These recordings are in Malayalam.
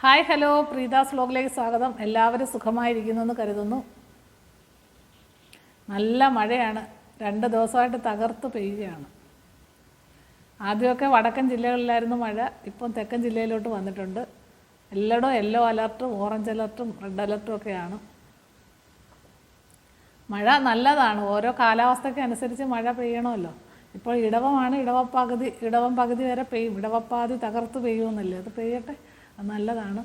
Hi hello. പ്രീതാസ് വ്ലോഗിലേക്ക് സ്വാഗതം. എല്ലാവരും സുഖമായിരിക്കുന്നു എന്ന് കരുതുന്നു. നല്ല മഴയാണ്. രണ്ട് ദിവസമായിട്ട് തകർത്ത് പെയ്യുകയാണ്. ആദ്യമൊക്കെ വടക്കൻ ജില്ലകളിലായിരുന്നു മഴ. ഇപ്പം തെക്കൻ ജില്ലയിലോട്ട് വന്നിട്ടുണ്ട്. എല്ലായിടും യെല്ലോ അലർട്ടും ഓറഞ്ച് അലർട്ടും റെഡ് അലർട്ടും ഒക്കെയാണ്. മഴ നല്ലതാണ്. ഓരോ കാലാവസ്ഥയ്ക്ക് അനുസരിച്ച് മഴ പെയ്യണമല്ലോ. ഇപ്പോൾ ഇടവമാണ്. ഇടവ പകുതി ഇടവം പകുതി വരെ പെയ്യും. ഇടവപ്പാതി തകർത്ത് പെയ്യുമെന്നല്ലേ? അത് പെയ്യട്ടെ? അത് നല്ലതാണ്.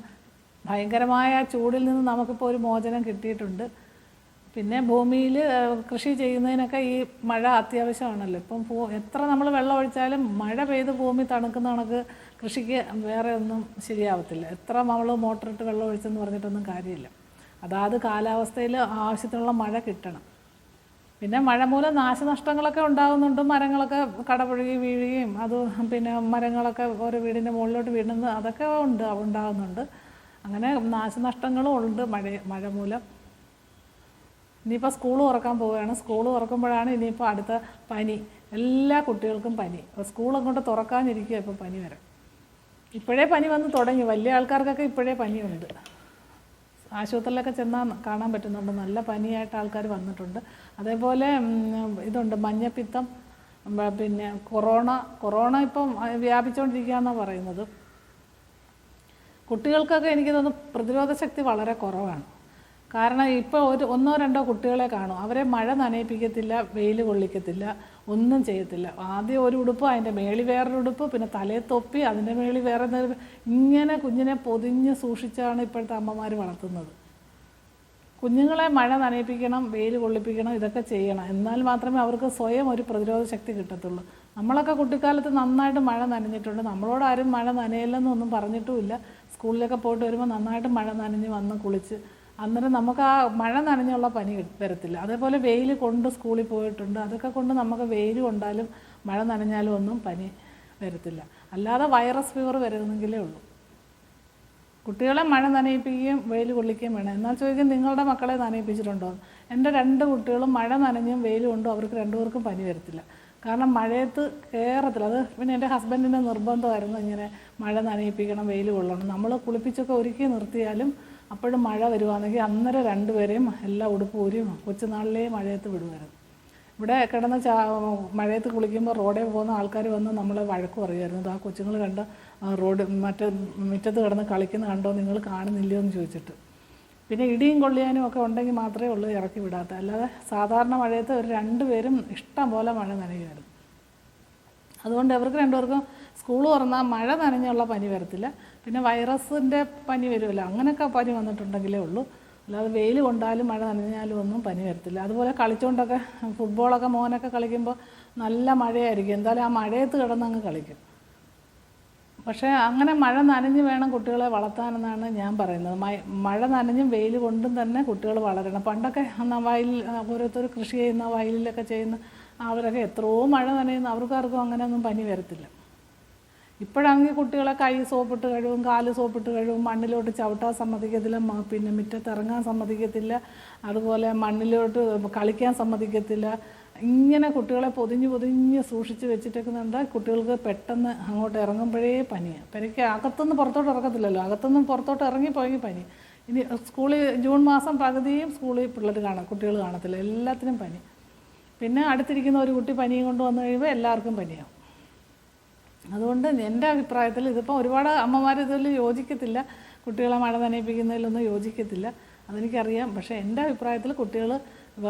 ഭയങ്കരമായ ചൂടിൽ നിന്ന് നമുക്കിപ്പോൾ ഒരു മോചനം കിട്ടിയിട്ടുണ്ട്. പിന്നെ ഭൂമിയിൽ കൃഷി ചെയ്യുന്നതിനൊക്കെ ഈ മഴ അത്യാവശ്യമാണല്ലോ. ഇപ്പം ഭൂ എത്ര നമ്മൾ വെള്ളം ഒഴിച്ചാലും മഴ പെയ്ത് ഭൂമി തണുക്കുന്ന കണക്ക് കൃഷിക്ക് വേറെ ഒന്നും ശരിയാവത്തില്ല. എത്ര നമ്മൾ മോട്ടറിട്ട് വെള്ളം ഒഴിച്ചെന്ന് പറഞ്ഞിട്ടൊന്നും കാര്യമില്ല. അതാത് കാലാവസ്ഥയിൽ ആവശ്യത്തിനുള്ള മഴ കിട്ടണം. പിന്നെ മഴ മൂലം നാശനഷ്ടങ്ങളൊക്കെ ഉണ്ടാകുന്നുണ്ട് മരങ്ങളൊക്കെ കടപുഴകി വീഴുകയും അത് പിന്നെ മരങ്ങളൊക്കെ ഓരോ വീടിന്റെ മുകളിലോട്ട് വീഴുന്നത് അതൊക്കെ ഉണ്ട് ഉണ്ടാകുന്നുണ്ട് അങ്ങനെ നാശനഷ്ടങ്ങളും ഉണ്ട് മഴ മഴ മൂലം. ഇനിയിപ്പോൾ സ്കൂൾ തുറക്കാൻ പോവുകയാണ്. സ്കൂൾ തുറക്കുമ്പോഴാണ് ഇനിയിപ്പോൾ അടുത്ത പനി. എല്ലാ കുട്ടികൾക്കും പനി. സ്കൂൾ അങ്ങോട്ട് തുറക്കാനിരിക്കുക ഇപ്പോൾ പനി വരെ. ഇപ്പോഴേ പനി വന്ന് തുടങ്ങി. വലിയ ആൾക്കാർക്കൊക്കെ ഇപ്പോഴേ പനിയുണ്ട്. ആശുപത്രിയിലൊക്കെ ചെന്നാൽ കാണാൻ പറ്റുന്നുണ്ട്. നല്ല പനിയായിട്ട് ആൾക്കാർ വന്നിട്ടുണ്ട്. അതേപോലെ ഇതുണ്ട് മഞ്ഞപ്പിത്തം പിന്നെ കൊറോണ കൊറോണ ഇപ്പം വ്യാപിച്ചുകൊണ്ടിരിക്കുകയെന്നാണ് പറയുന്നത്. കുട്ടികൾക്കൊക്കെ എനിക്ക് തോന്നുന്നു പ്രതിരോധ ശക്തി വളരെ കുറവാണ്. കാരണം ഇപ്പോൾ ഒരു ഒന്നോ രണ്ടോ കുട്ടികളെ കാണും. അവരെ മഴ നനയിപ്പിക്കത്തില്ല വെയിൽ കൊള്ളിക്കത്തില്ല ഒന്നും ചെയ്യത്തില്ല. ആദ്യം ഒരു ഉടുപ്പ് അതിന്റെ മേളി വേറൊരു ഉടുപ്പ് പിന്നെ തലയെ തൊപ്പി അതിന്റെ മേളി വേറെ ഇങ്ങനെ കുഞ്ഞിനെ പൊതിഞ്ഞ് സൂക്ഷിച്ചാണ് ഇപ്പോഴത്തെ അമ്മമാർ വളർത്തുന്നത്. കുഞ്ഞുങ്ങളെ മഴ നനയിപ്പിക്കണം വെയിൽ കൊള്ളിപ്പിക്കണം ഇതൊക്കെ ചെയ്യണം. എന്നാൽ മാത്രമേ അവർക്ക് സ്വയം ഒരു പ്രതിരോധ ശക്തി കിട്ടത്തുള്ളൂ. നമ്മളൊക്കെ കുട്ടിക്കാലത്ത് നന്നായിട്ട് മഴ നനഞ്ഞിട്ടുണ്ട്. നമ്മളോട് ആരും മഴ നനയില്ലെന്നൊന്നും പറഞ്ഞിട്ടുമില്ല. സ്കൂളിലൊക്കെ പോയിട്ട് വരുമ്പോൾ നന്നായിട്ട് മഴ നനഞ്ഞ് വന്ന് കുളിച്ച് അന്നേരം നമുക്ക് ആ മഴ നനഞ്ഞുള്ള പനി വരത്തില്ല. അതേപോലെ വെയിൽ കൊണ്ട് സ്കൂളിൽ പോയിട്ടുണ്ട്. അതൊക്കെ കൊണ്ട് നമുക്ക് വെയിൽ കൊണ്ടാലും മഴ നനഞ്ഞാലും ഒന്നും പനി വരത്തില്ല. അല്ലാതെ വൈറസ് ഫീവർ വരുന്നെങ്കിലേ ഉള്ളൂ. കുട്ടികളെ മഴ നനയിപ്പിക്കുകയും വെയിൽ കൊള്ളിക്കുകയും വേണം. എന്നാൽ ചോദിക്കും നിങ്ങളുടെ മക്കളെ നനയിപ്പിച്ചിട്ടുണ്ടോ? എന്റെ രണ്ട് കുട്ടികളും മഴ നനഞ്ഞും വെയിൽ കൊണ്ടും അവർക്ക് രണ്ടുപേർക്കും പനി വരത്തില്ല. കാരണം മഴയത്ത് കയറത്തില്ല അത് പിന്നെ എന്റെ ഹസ്ബൻഡിന്റെ നിർബന്ധമായിരുന്നു ഇങ്ങനെ മഴ നനയിപ്പിക്കണം വെയിൽ കൊള്ളണം. നമ്മൾ കുളിപ്പിച്ചൊക്കെ ഒരുക്കി നിർത്തിയാലും അപ്പോഴും മഴ വരുവാണെങ്കിൽ അന്നേരം രണ്ടുപേരെയും എല്ലാ ഉടുപ്പ് ഊരും കൊച്ചുനാളിലേ മഴയത്ത് വിടുമായിരുന്നു ഇവിടെ കിടന്ന് ചാ മഴയത്ത് കുളിക്കുമ്പോൾ റോഡിൽ പോകുന്ന ആൾക്കാർ വന്ന് നമ്മളെ വഴക്ക് പറയുമായിരുന്നു ആ കൊച്ചുങ്ങൾ കണ്ട് റോഡ് മറ്റേ മുറ്റത്ത് കിടന്ന് കളിക്കുന്ന കണ്ടോ? നിങ്ങൾ കാണുന്നില്ലയോ? എന്ന് ചോദിച്ചിട്ട്. പിന്നെ ഇടിയും കൊള്ളിയാനും ഒക്കെ ഉണ്ടെങ്കിൽ മാത്രമേ ഉള്ളൂ ഇറക്കി വിടാത്ത. അല്ലാതെ സാധാരണ മഴയത്ത് ഒരു രണ്ടുപേരും ഇഷ്ടം പോലെ മഴ നനയുമായിരുന്നു. അതുകൊണ്ട് ഇവർക്ക് രണ്ടുപേർക്കും സ്കൂൾ തുറന്നാൽ മഴ നനഞ്ഞുള്ള പനി വരത്തില്ല. പിന്നെ വൈറസിന്റെ പനി വരുമല്ലോ അങ്ങനെയൊക്കെ പനി വന്നിട്ടുണ്ടെങ്കിലേ ഉള്ളൂ. അല്ലാതെ വെയിൽ കൊണ്ടാലും മഴ നനഞ്ഞാലും ഒന്നും പനി വരത്തില്ല. അതുപോലെ കളിച്ചുകൊണ്ടൊക്കെ ഫുട്ബോളൊക്കെ മോനൊക്കെ കളിക്കുമ്പോൾ നല്ല മഴയായിരിക്കും. എന്തായാലും ആ മഴയത്ത് കിടന്നങ്ങ് കളിക്കും. പക്ഷേ അങ്ങനെ മഴ നനഞ്ഞ് വേണം കുട്ടികളെ വളർത്താനെന്നാണ് ഞാൻ പറയുന്നത്. മഴ- നനഞ്ഞും വെയിൽ കൊണ്ടും തന്നെ കുട്ടികൾ വളരണം. പണ്ടൊക്കെ വയലിൽ ഓരോരുത്തർ കൃഷി ചെയ്യുന്ന വയലിലൊക്കെ ചെയ്യുന്ന അവരൊക്കെ എത്രയോ മഴ നനയുന്ന അവർക്കാർക്കും അങ്ങനെയൊന്നും പനി വരത്തില്ല. ഇപ്പോഴാണെങ്കിൽ കുട്ടികളെ കൈ സോപ്പിട്ട് കഴുകും കാൽ സോപ്പിട്ട് കഴുകും മണ്ണിലോട്ട് ചവിട്ടാൻ സമ്മതിക്കത്തില്ല പിന്നെ മുറ്റത്ത് ഇറങ്ങാൻ സമ്മതിക്കത്തില്ല അതുപോലെ മണ്ണിലോട്ട് കളിക്കാൻ സമ്മതിക്കത്തില്ല. ഇങ്ങനെ കുട്ടികളെ പൊതിഞ്ഞ് പൊതിഞ്ഞ് സൂക്ഷിച്ച് വെച്ചിട്ടേക്കുന്നുണ്ട് കുട്ടികൾക്ക് പെട്ടെന്ന് അങ്ങോട്ട് ഇറങ്ങുമ്പോഴേ പനിയാണ് പെരയ്ക്ക് അകത്തുനിന്ന് പുറത്തോട്ട് ഇറക്കത്തില്ലല്ലോ അകത്തുനിന്ന് പുറത്തോട്ട് ഇറങ്ങി ഇറങ്ങിപ്പോയി പനി. ഇനി സ്കൂളിൽ ജൂൺ മാസം പകുതിയും സ്കൂളിൽ പിള്ളേർ കാണാം കുട്ടികൾ കാണത്തില്ല എല്ലാത്തിനും പനി. പിന്നെ അടുത്തിരിക്കുന്ന ഒരു കുട്ടി പനിയും കൊണ്ട് വന്നു കഴിയുമ്പോൾ എല്ലാവർക്കും പനിയാവും. അതുകൊണ്ട് എന്റെ അഭിപ്രായത്തിൽ ഇതിപ്പോൾ ഒരുപാട് അമ്മമാർ ഇതിൽ യോജിക്കത്തില്ല. കുട്ടികളെ മഴ നനയിപ്പിക്കുന്നതിലൊന്നും യോജിക്കത്തില്ല. അതെനിക്കറിയാം. പക്ഷേ എന്റെ അഭിപ്രായത്തിൽ കുട്ടികൾ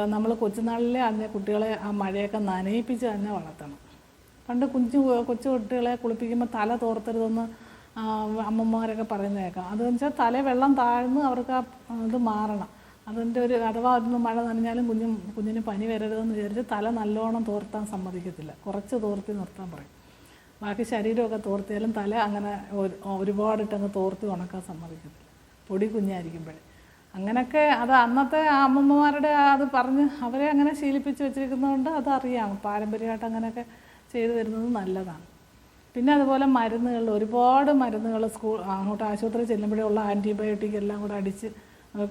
നമ്മൾ കൊച്ചുനാളിലെ അതിനെ കുട്ടികളെ ആ മഴയൊക്കെ നനയിപ്പിച്ച് തന്നെ വളർത്തണം. പണ്ട് കുഞ്ഞു കൊച്ചു കുട്ടികളെ കുളിപ്പിക്കുമ്പോൾ തല തോർത്തരുതെന്ന് അമ്മമാരൊക്കെ പറയുന്ന കേൾക്കാം. അതെന്ന് വെച്ചാൽ തല വെള്ളം താഴ്ന്ന് അവർക്ക് ആ ഇത് മാറണം. അതിന്റെ ഒരു അഥവാ അതിന് മഴ നനഞ്ഞാലും കുഞ്ഞും കുഞ്ഞിന് പനി വരരുതെന്ന് വിചാരിച്ച് തല നല്ലോണം തോർത്താൻ സമ്മതിക്കത്തില്ല. കുറച്ച് തോർത്തി നിർത്താൻ പറയും. ബാക്കി ശരീരമൊക്കെ തോർത്തിയാലും തല അങ്ങനെ ഒരു- ഒരുപാടിട്ടങ്ങ് തോർത്തി ഉണക്കാൻ സമ്മതിക്കത്തില്ല. പൊടി കുഞ്ഞായിരിക്കുമ്പോഴേ. അങ്ങനെയൊക്കെ അത് അന്നത്തെ അമ്മമ്മമാരുടെ അത് പറഞ്ഞ് അവരെ അങ്ങനെ ശീലിപ്പിച്ച് വെച്ചിരിക്കുന്നതുകൊണ്ട് അതറിയാം. പാരമ്പര്യമായിട്ട് അങ്ങനെയൊക്കെ ചെയ്തു വരുന്നത് നല്ലതാണ്. പിന്നെ അതുപോലെ മരുന്നുകൾ ഒരുപാട് മരുന്നുകൾ സ്കൂൾ അങ്ങോട്ട് ആശുപത്രി ചെല്ലുമ്പോഴുള്ള ആന്റിബയോട്ടിക് എല്ലാം കൂടെ അടിച്ച്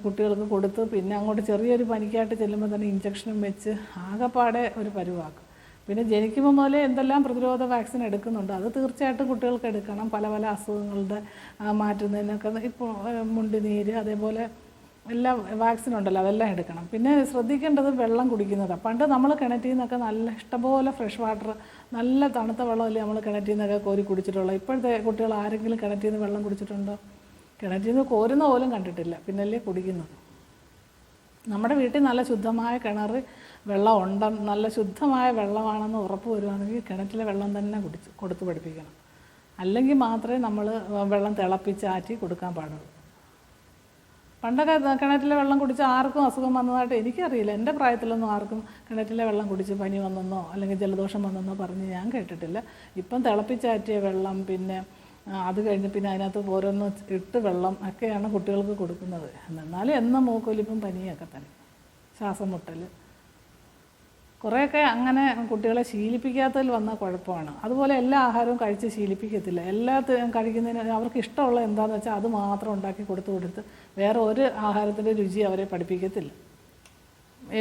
കുട്ടികൾക്ക് കൊടുത്ത് പിന്നെ അങ്ങോട്ട് ചെറിയൊരു പനിക്കായിട്ട് ചെല്ലുമ്പോൾ തന്നെ ഇഞ്ചക്ഷനും വെച്ച് ആകെപ്പാടെ ഒരു പരുവാക്കും. പിന്നെ ജനിക്കുമ്പോൾ മുതലേ എന്തെല്ലാം പ്രതിരോധ വാക്സിൻ എടുക്കുന്നുണ്ട് അത് തീർച്ചയായിട്ടും കുട്ടികൾക്ക് എടുക്കണം. പല പല അസുഖങ്ങളുടെ മാറ്റുന്നതിനൊക്കെ ഇപ്പോൾ മുണ്ടിനീര് അതേപോലെ എല്ലാ വാക്സിൻ ഉണ്ടല്ലോ അതെല്ലാം എടുക്കണം. പിന്നെ ശ്രദ്ധിക്കേണ്ടത് വെള്ളം കുടിക്കുന്നതാണ് പണ്ട് നമ്മൾ കിണറ്റിൽ നിന്നൊക്കെ നല്ല ഇഷ്ടംപോലെ ഫ്രഷ് വാട്ടർ നല്ല തണുത്ത വെള്ളമല്ലേ നമ്മൾ കിണറ്റിൽ നിന്നൊക്കെ കോരി കുടിച്ചിട്ടുള്ളത് ഇപ്പോഴത്തെ കുട്ടികൾ ആരെങ്കിലും കിണറ്റിൽ നിന്ന് വെള്ളം കുടിച്ചിട്ടുണ്ടോ? കിണറ്റിൽ നിന്ന് കോരുന്ന പോലും കണ്ടിട്ടില്ല. പിന്നല്ലേ കുടിക്കുന്നത്. നമ്മുടെ വീട്ടിൽ നല്ല ശുദ്ധമായ കിണർ വെള്ളം ഉണ്ട് നല്ല ശുദ്ധമായ വെള്ളമാണെന്ന് ഉറപ്പ് വരുവാണെങ്കിൽ കിണറ്റിലെ വെള്ളം തന്നെ കുടിച്ച് കൊടുത്ത് പഠിപ്പിക്കണം. അല്ലെങ്കിൽ മാത്രമേ നമ്മൾ വെള്ളം തിളപ്പിച്ച് ആറ്റി കൊടുക്കാൻ പാടുള്ളൂ. പണ്ടൊക്കെ കിണറ്റിലെ വെള്ളം കുടിച്ച് ആർക്കും അസുഖം വന്നതായിട്ട് എനിക്കറിയില്ല. എന്റെ പ്രായത്തിലൊന്നും ആർക്കും കിണറ്റിലെ വെള്ളം കുടിച്ച് പനി വന്നെന്നോ അല്ലെങ്കിൽ ജലദോഷം വന്നെന്നോ പറഞ്ഞ് ഞാൻ കേട്ടിട്ടില്ല. ഇപ്പം തിളപ്പിച്ചാറ്റിയ വെള്ളം പിന്നെ അത് കഴിഞ്ഞ് പിന്നെ അതിനകത്ത് ഓരോന്ന് ഇട്ട് വെള്ളം ഒക്കെയാണ് കുട്ടികൾക്ക് കൊടുക്കുന്നത്. എന്നാലും എന്നും മൂക്കൊലിപ്പും പനിയൊക്കെ തന്നെ. ശ്വാസം മുട്ടൽ കുറേയൊക്കെ അങ്ങനെ കുട്ടികളെ ശീലിപ്പിക്കാത്തതിൽ വന്ന കുഴപ്പമാണ്. അതുപോലെ എല്ലാ ആഹാരവും കഴിച്ച് ശീലിപ്പിക്കത്തില്ല. എല്ലാ ത- കഴിക്കുന്നതിന് അവർക്ക് ഇഷ്ടമുള്ള എന്താണെന്ന് വെച്ചാൽ അത് മാത്രം ഉണ്ടാക്കി കൊടുത്തു കൊടുത്ത് വേറെ ഒരു ആഹാരത്തിന്റെ രുചി അവരെ പഠിപ്പിക്കത്തില്ല.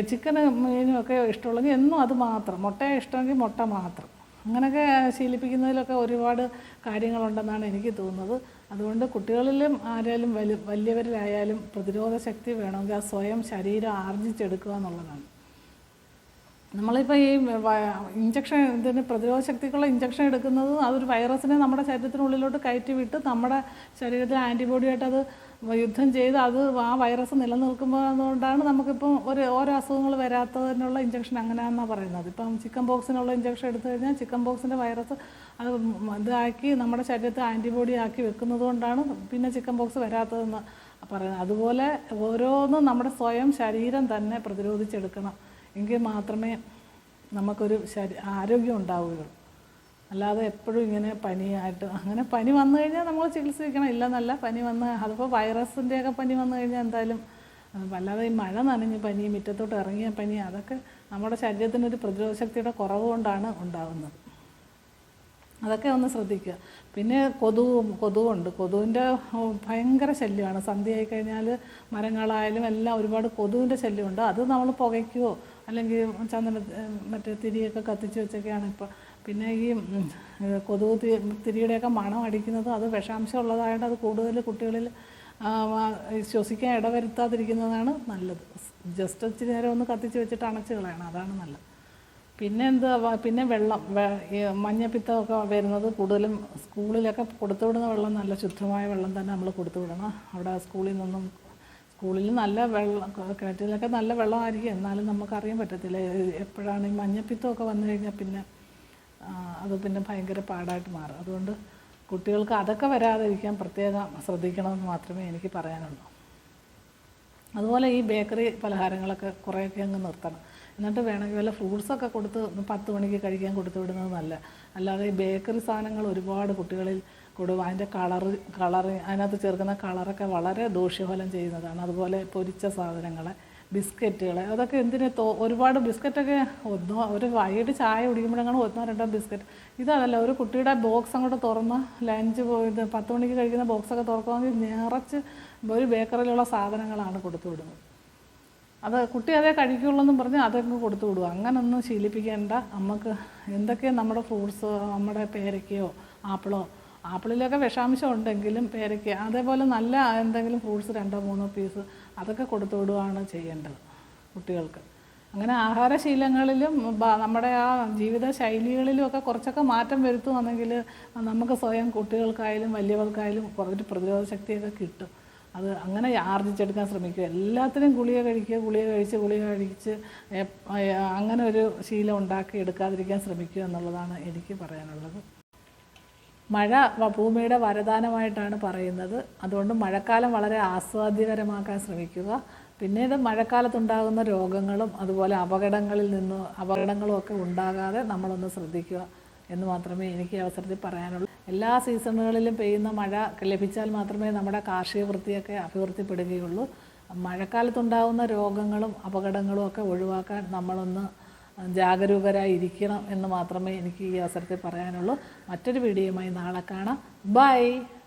ചിക്കന് മീനും ഒക്കെ ഇഷ്ടമുള്ളെങ്കിൽ എന്നും അത് മാത്രം. മുട്ട ഇഷ്ടമെങ്കിൽ മുട്ട മാത്രം. അങ്ങനെയൊക്കെ ശീലിപ്പിക്കുന്നതിലൊക്കെ ഒരുപാട് കാര്യങ്ങളുണ്ടെന്നാണ് എനിക്ക് തോന്നുന്നത്. അതുകൊണ്ട് കുട്ടികളിലും ആരായാലും വലിയ വലിയവരിലായാലും പ്രതിരോധ ശക്തി വേണമെങ്കിൽ ആ സ്വയം ശരീരം ആർജിച്ചെടുക്കുക എന്നുള്ളതാണ്. നമ്മളിപ്പോൾ ഈ ഇഞ്ചക്ഷൻ ഇതിന് പ്രതിരോധ ശക്തിക്കുള്ള ഇഞ്ചക്ഷൻ എടുക്കുന്നത് അതൊരു വൈറസിനെ നമ്മുടെ ശരീരത്തിനുള്ളിലോട്ട് കയറ്റി വിട്ട് നമ്മുടെ ശരീരത്തിൽ ആന്റിബോഡിയായിട്ട് അത് യുദ്ധം ചെയ്ത് അത് ആ വൈറസ് നിലനിൽക്കുമ്പോൾ അതുകൊണ്ടാണ് നമുക്കിപ്പം ഒരു ഓരോ അസുഖങ്ങൾ വരാത്തതിനുള്ള ഇഞ്ചക്ഷൻ അങ്ങനെയാണെന്നാണ് പറയുന്നത്. ഇപ്പം ചിക്കൻ ബോക്സിനുള്ള ഇഞ്ചക്ഷൻ എടുത്തു കഴിഞ്ഞാൽ ചിക്കൻ ബോക്സിന്റെ വൈറസ് അത് ഇതാക്കി നമ്മുടെ ശരീരത്തെ ആന്റിബോഡി ആക്കി വെക്കുന്നത് കൊണ്ടാണ് പിന്നെ ചിക്കൻ ബോക്സ് വരാത്തതെന്ന് പറയുന്നത്. അതുപോലെ ഓരോന്നും നമ്മുടെ സ്വയം ശരീരം തന്നെ പ്രതിരോധിച്ചെടുക്കണം. എങ്കിൽ മാത്രമേ നമുക്കൊരു ശരീ ആരോഗ്യം ഉണ്ടാവുകയുള്ളൂ. അല്ലാതെ എപ്പോഴും ഇങ്ങനെ പനിയായിട്ട് അങ്ങനെ പനി വന്നു കഴിഞ്ഞാൽ നമ്മൾ ചികിത്സിക്കണം. ഇല്ലെന്നല്ല പനി വന്ന് അതിപ്പോൾ വൈറസിന്റെയൊക്കെ പനി വന്നു കഴിഞ്ഞാൽ എന്തായാലും വല്ലാതെ ഈ മഴ നനഞ്ഞ് പനി മുറ്റത്തോട്ട് ഇറങ്ങിയ പനി അതൊക്കെ നമ്മുടെ ശരീരത്തിനൊരു പ്രതിരോധ ശക്തിയുടെ കുറവ് കൊണ്ടാണ് ഉണ്ടാകുന്നത് അതൊക്കെ ഒന്ന് ശ്രദ്ധിക്കുക. പിന്നെ കൊതുവും കൊതുവുണ്ട് കൊതുവിന്റെ ഭയങ്കര ശല്യമാണ്. സന്ധ്യയായി കഴിഞ്ഞാൽ മരങ്ങളായാലും എല്ലാം ഒരുപാട് കൊതുവിന്റെ ശല്യമുണ്ട്. അത് നമ്മൾ പുകയ്ക്കുകയോ അല്ലെങ്കിൽ ചന്ദന മറ്റേ തിരിയൊക്കെ കത്തിച്ച് വെച്ചൊക്കെയാണ് ഇപ്പോൾ പിന്നെ ഈ കൊതുക് തിരിയുടെയൊക്കെ മണം അടിക്കുന്നത് അത് വിഷാംശം ഉള്ളതായത് അത് കൂടുതൽ കുട്ടികളിൽ ശ്വസിക്കാൻ ഇടവരുത്താതിരിക്കുന്നതാണ് നല്ലത്. ജസ്റ്റ് ഇച്ചിരി നേരം ഒന്ന് കത്തിച്ച് വെച്ചിട്ട് അണച്ച് കളയണം അതാണ് നല്ലത്. പിന്നെ എന്താ പിന്നെ വെള്ളം മഞ്ഞപ്പിത്തമൊക്കെ വരുന്നത് കൂടുതലും സ്കൂളിലൊക്കെ കൊടുത്തു വിടുന്ന വെള്ളം നല്ല ശുദ്ധമായ വെള്ളം തന്നെ നമ്മൾ കൊടുത്തു വിടണം അവിടെ സ്കൂളിൽ നിന്നും സ്കൂളിൽ നല്ല വെള്ളം കിണറ്റിലൊക്കെ നല്ല വെള്ളമായിരിക്കും. എന്നാലും നമുക്കറിയാൻ പറ്റത്തില്ല. എപ്പോഴാണ് ഈ മഞ്ഞപ്പിത്തമൊക്കെ വന്നു കഴിഞ്ഞാൽ പിന്നെ അത് പിന്നെ ഭയങ്കര പാടായിട്ട് മാറും. അതുകൊണ്ട് കുട്ടികൾക്ക് അതൊക്കെ വരാതിരിക്കാൻ പ്രത്യേകം ശ്രദ്ധിക്കണമെന്ന് മാത്രമേ എനിക്ക് പറയാനുള്ളൂ. അതുപോലെ ഈ ബേക്കറി പലഹാരങ്ങളൊക്കെ കുറേയൊക്കെ അങ്ങ് നിർത്തണം. എന്നിട്ട് വേണമെങ്കിൽ വല്ല ഫ്രൂട്ട്സൊക്കെ കൊടുത്ത് പത്ത് മണിക്ക് കഴിക്കാൻ കൊടുത്തു വിടുന്നത് നല്ല. അല്ലാതെ ഈ ബേക്കറി സാധനങ്ങൾ ഒരുപാട് കുട്ടികളിൽ കൊടുക്കും. അതിന്റെ കളറ് കളറ് അതിനകത്ത് ചേർക്കുന്ന കളറൊക്കെ വളരെ ദൂഷ്യഫലം ചെയ്യുന്നതാണ്. അതുപോലെ പൊരിച്ച സാധനങ്ങൾ ബിസ്ക്കറ്റുകൾ അതൊക്കെ എന്തിനു തോ ഒരുപാട് ബിസ്ക്കറ്റൊക്കെ ഒന്നോ ഒരു വൈകിട്ട് ചായ കുടിക്കുമ്പോഴാണ് ഒന്നോ രണ്ടോ ബിസ്ക്കറ്റ്. ഇതല്ല ഒരു കുട്ടിയുടെ ബോക്സ് അങ്ങോട്ട് തുറന്ന് ലഞ്ച് പോയി പത്ത് മണിക്ക് കഴിക്കുന്ന ബോക്സൊക്കെ തുറക്കുവാണെങ്കിൽ നിറച്ച് ഒരു ബേക്കറിയിലുള്ള സാധനങ്ങളാണ് കൊടുത്തു വിടുന്നത്. അത് കുട്ടി അതേ കഴിക്കുള്ളൂ പറഞ്ഞ് അതങ്ങ് കൊടുത്തു വിടുക അങ്ങനൊന്നും ശീലിപ്പിക്കേണ്ട. നമുക്ക് എന്തൊക്കെയാണ് നമ്മുടെ ഫ്രൂട്ട്സ് നമ്മുടെ പേരയ്ക്കയോ ആപ്പിളോ ആപ്പിളിലൊക്കെ വിഷാംശം ഉണ്ടെങ്കിലും പേരയ്ക്ക അതേപോലെ നല്ല എന്തെങ്കിലും ഫ്രൂട്ട്സ് രണ്ടോ മൂന്നോ പീസ് അതൊക്കെ കൊടുത്തു വിടുകയാണ് ചെയ്യേണ്ടത് കുട്ടികൾക്ക്. അങ്ങനെ ആഹാരശീലങ്ങളിലും നമ്മുടെ ആ ജീവിത ശൈലികളിലും ഒക്കെ കുറച്ചൊക്കെ മാറ്റം വരുത്തുവാണെങ്കിൽ നമുക്ക് സ്വയം കുട്ടികൾക്കായാലും വലിയവർക്കായാലും കുറച്ച് പ്രതിരോധ ശക്തിയൊക്കെ കിട്ടും. അത് അങ്ങനെ ആർജിച്ചെടുക്കാൻ ശ്രമിക്കുക. എല്ലാത്തിനും ഗുളിക കഴിക്കുക ഗുളിക കഴിച്ച് ഗുളിക കഴിച്ച് അങ്ങനെ ഒരു ശീലം ഉണ്ടാക്കി എടുക്കാതിരിക്കാൻ ശ്രമിക്കുക എന്നുള്ളതാണ് എനിക്ക് പറയാനുള്ളത്. മഴ ഭൂമിയുടെ വരദാനമായിട്ടാണ് പറയുന്നത്. അതുകൊണ്ട് മഴക്കാലം വളരെ ആസ്വാദ്യകരമാക്കാൻ ശ്രമിക്കുക. പിന്നീട് മഴക്കാലത്തുണ്ടാകുന്ന രോഗങ്ങളും അതുപോലെ അപകടങ്ങളിൽ നിന്ന് അപകടങ്ങളും ഒക്കെ ഉണ്ടാകാതെ നമ്മളൊന്ന് ശ്രദ്ധിക്കുക എന്ന് മാത്രമേ എനിക്ക് അവസരത്തിൽ പറയാനുള്ളൂ. എല്ലാ സീസണുകളിലും പെയ്യുന്ന മഴ ലഭിച്ചാൽ മാത്രമേ നമ്മുടെ കാർഷിക വൃത്തിയൊക്കെ അഭിവൃദ്ധിപ്പെടുകയുള്ളൂ. മഴക്കാലത്തുണ്ടാകുന്ന രോഗങ്ങളും അപകടങ്ങളും ഒക്കെ ഒഴിവാക്കാൻ നമ്മളൊന്ന് ജാഗരൂകരായിരിക്കണം എന്ന് മാത്രമേ എനിക്ക് ഈ അവസരത്തിൽ പറയാനുള്ളൂ. മറ്റൊരു വീഡിയോയുമായി നാളെ കാണാം. ബൈ!